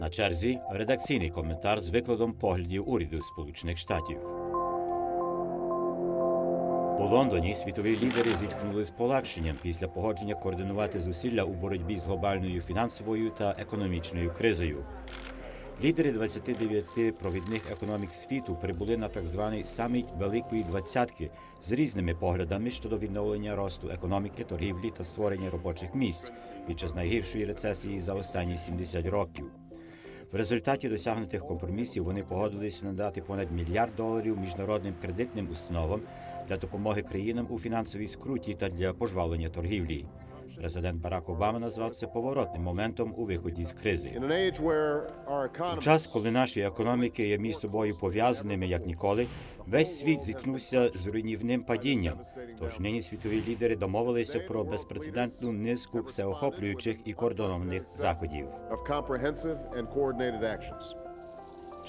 На черзі редакційний коментар з викладом поглядів уряду Сполучених Штатів. У Лондоні світові лідери зіткнули з полегшенням після погодження координувати зусилля у боротьбі з глобальною фінансовою та економічною кризою. Лідери 29 провідних економік світу прибули на так званий саміт Великої Двадцятки з різними поглядами щодо відновлення росту економіки, торгівлі та створення робочих місць під час найгіршої рецесії за останні 70 років. В результаті досягнутих компромісів вони погодилися надати понад мільярд доларів міжнародним кредитним установам для допомоги країнам у фінансовій скруті та для пожвавлення торгівлі. Президент Барак Обама назвав це поворотним моментом у виході з кризи. У час, коли наші економіки є між собою пов'язаними як ніколи, весь світ зіткнувся з руйнівним падінням. Тож нині світові лідери домовилися про безпрецедентну низку всеохоплюючих і координованих заходів.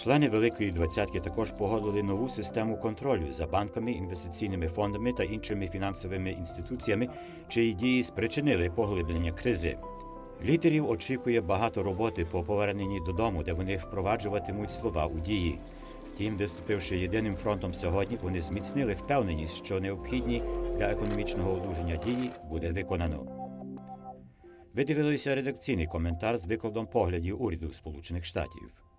Члени Великої двадцятки також погодили нову систему контролю за банками, інвестиційними фондами та іншими фінансовими інституціями, чиї дії спричинили поглиблення кризи. Лідерів очікує багато роботи по поверненні додому, де вони впроваджуватимуть слова у дії. Втім, виступивши єдиним фронтом сьогодні, вони зміцнили впевненість, що необхідні для економічного одужання дії буде виконано. Ви дивилися редакційний коментар з викладом поглядів уряду Сполучених Штатів.